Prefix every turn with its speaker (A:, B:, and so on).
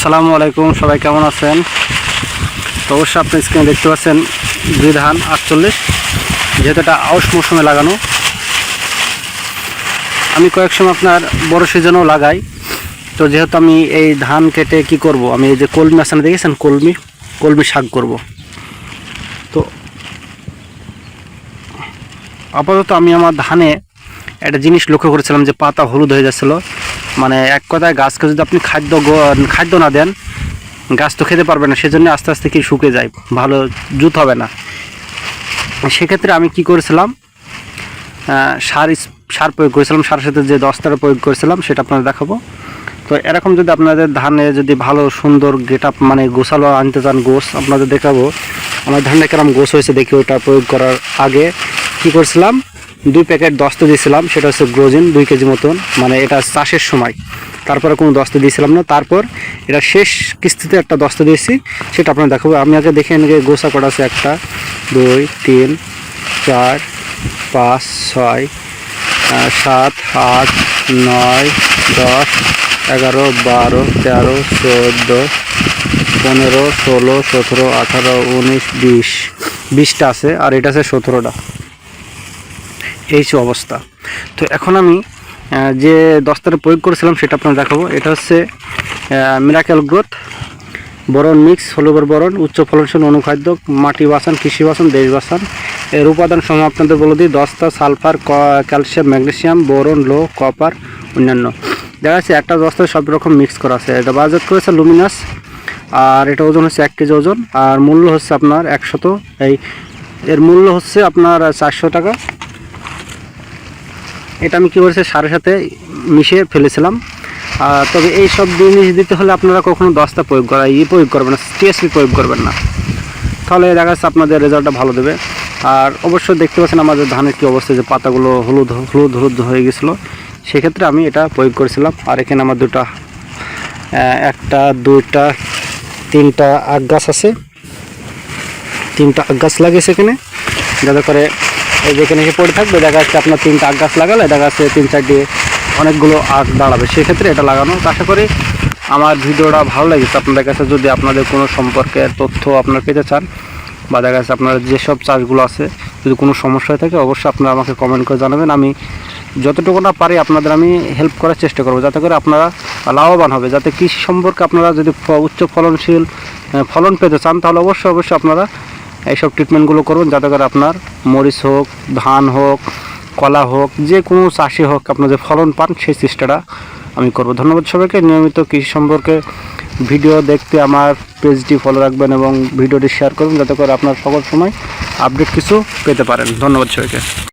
A: আসসালামু আলাইকুম সবাই কেমন আছেন তো অবশ্যই আপনি স্ক্রিনে দেখতে পাচ্ছেন দুই ধান আটচল্লিশ যেহেতু এটা আউশ মৌসুমে লাগানো আমি কয়েক সময় আপনার বড় সিজনেও লাগাই তো যেহেতু আমি এই ধান কেটে কি করব আমি এই যে কলমি আসানে দেখেছেন কলমি কলমি শাক করব তো আপাতত আমি আমার ধানে একটা জিনিস লক্ষ্য করেছিলাম যে পাতা হলুদ হয়ে যাচ্ছিলো মানে এক কথায় গাছকে যদি আপনি খাদ্য খাদ্য না দেন গাছ তো খেতে পারবে না সেজন্য আস্তে আস্তে কি শুকে যায় ভালো জুত হবে না সেক্ষেত্রে আমি কি করেছিলাম সার সার প্রয়োগ করেছিলাম সার সাথে যে দস্তার প্রয়োগ করেছিলাম সেটা আপনাদের দেখাবো তো এরকম যদি আপনাদের ধানে যদি ভালো সুন্দর গেট আপ মানে গোসালো আনতে চান গোস আপনাদের দেখাবো আমার ধানটা কেরম গোস হয়েছে দেখি ওটা প্রয়োগ করার আগে কি করছিলাম দুই প্যাকেট দস্তা দিয়েছিলাম সেটা হচ্ছে গ্রোজিন দুই কেজি মতন মানে এটা চাষের সময় তারপরে কোনো দস্তা দিয়েছিলাম না তারপর এটা শেষ কিস্তিতে একটা দস্তা দিয়েছি সেটা আপনার দেখাবো আমি আগে দেখে এনে গোসা করা আছে একটা দুই তিন চার পাঁচ ছয় সাত আট নয় দশ এগারো বারো তেরো চোদ্দো পনেরো ষোলো সতেরো আঠারো উনিশ বিশ বিশটা আছে আর এটা আছে সতেরোটা এই যে অবস্থা তো এখন আমি যে দস্তারে প্রয়োগ করেছিলাম সেটা আপনার দেখাবো এটা হচ্ছে মিরাকেল গ্রোথ বরণ মিক্স হলুবর বরণ উচ্চ ফলনশীল অনুখাদ্য মাটি বাসন কৃষি বাসন দেশ বাসন এর উপাদান সমূহ আপনাদের বলে দিই দস্তা সালফার ক্যালসিয়াম ম্যাগনেসিয়াম বোরন লো কপার অন্যান্য দেখা যাচ্ছে একটা দস্তায় সব রকম মিক্স করা আছে এটা বাজেট করেছে লুমিনাস আর এটা ওজন হচ্ছে এক কেজি ওজন আর মূল্য হচ্ছে আপনার একশত এই এর মূল্য হচ্ছে আপনার চারশো টাকা এটা আমি কী করেছি সারের সাথে মিশিয়ে ফেলেছিলাম তবে এই সব জিনিস দিতে হলে আপনারা কখনো দশটা প্রয়োগ করা ই প্রয়োগ করবেন না টিএসপি প্রয়োগ করবেন না তাহলে দেখা যাচ্ছে আপনাদের রেজাল্টটা ভালো দেবে আর অবশ্যই দেখতে পাচ্ছেন আমাদের ধানের কী অবস্থা যে পাতাগুলো হলুদ হলুদ হলুদ হয়ে গেছিলো সেক্ষেত্রে আমি এটা প্রয়োগ করেছিলাম আর এখানে আমার দুটা একটা দুইটা তিনটা আগ গাছ আছে তিনটা আগ গাছ লাগিয়েছে এখানে যাতে করে এই যেখানে এসে পড়ে থাকবে দেখা যাচ্ছে আপনার তিনটা আগ গাছ লাগালে দেখা যাচ্ছে তিন চার দিয়ে অনেকগুলো আগ দাঁড়াবে সেক্ষেত্রে এটা লাগানো আশা করি আমার ভিডিওটা ভালো লেগেছে আপনাদের কাছে যদি আপনাদের কোনো সম্পর্কে তথ্য আপনারা পেতে চান বা দেখা যাচ্ছে আপনার যেসব চাষগুলো আছে যদি কোনো সমস্যা থাকে অবশ্যই আপনারা আমাকে কমেন্ট করে জানাবেন আমি যতটুকু না পারি আপনাদের আমি হেল্প করার চেষ্টা করব যাতে করে আপনারা লাভবান হবে যাতে কৃষি সম্পর্কে আপনারা যদি উচ্চ ফলনশীল ফলন পেতে চান তাহলে অবশ্যই অবশ্যই আপনারা এইসব ট্রিটমেন্টগুলো করুন যাতে করে আপনার মরিচ হোক ধান হোক কলা হোক যে কোনো চাষি হোক আপনার যে ফলন পান সেই চেষ্টাটা আমি করব ধন্যবাদ সবাইকে নিয়মিত কৃষি সম্পর্কে ভিডিও দেখতে আমার পেজটি ফলো রাখবেন এবং ভিডিওটি শেয়ার করুন যাতে করে আপনার সকল সময় আপডেট কিছু পেতে পারেন ধন্যবাদ সবাইকে